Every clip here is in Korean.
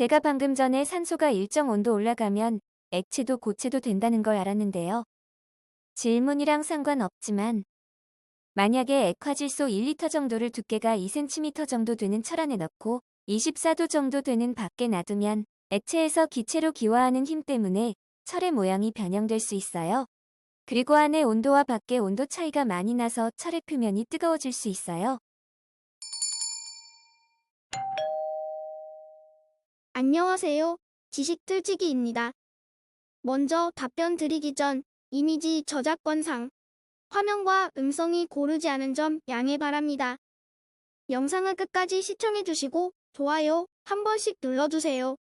제가 방금 전에 산소가 일정 온도 올라가면 액체도 고체도 된다는 걸 알았는데요. 질문이랑 상관없지만 만약에 액화질소 1리터 정도를 두께가 2cm 정도 되는 철 안에 넣고 24도 정도 되는 밖에 놔두면 액체에서 기체로 기화하는 힘 때문에 철의 모양이 변형될 수 있어요. 그리고 안의 온도와 밖의 온도 차이가 많이 나서 철의 표면이 뜨거워질 수 있어요. 안녕하세요. 지식 틀치기입니다. 먼저 답변 드리기 전 이미지 저작권상 화면과 음성이 고르지 않은 점 양해 바랍니다. 영상을 끝까지 시청해 주시고 좋아요 한 번씩 눌러주세요.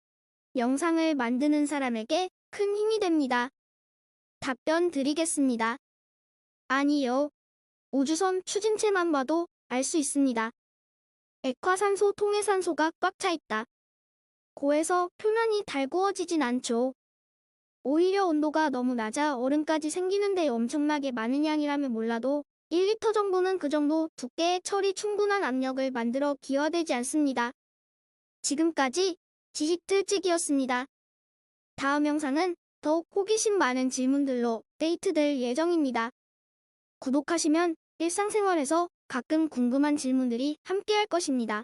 영상을 만드는 사람에게 큰 힘이 됩니다. 답변 드리겠습니다. 아니요. 우주선 추진체만 봐도 알 수 있습니다. 액화산소 통해산소가 꽉 차 있다. 고에서 표면이 달구어지진 않죠. 오히려 온도가 너무 낮아 얼음까지 생기는데 엄청나게 많은 양이라면 몰라도 1리터 정도는 그 정도 두께의 철이 충분한 압력을 만들어 기화되지 않습니다. 지금까지 지식틀찍이었습니다. 다음 영상은 더욱 호기심 많은 질문들로 데이트될 예정입니다. 구독하시면 일상생활에서 가끔 궁금한 질문들이 함께할 것입니다.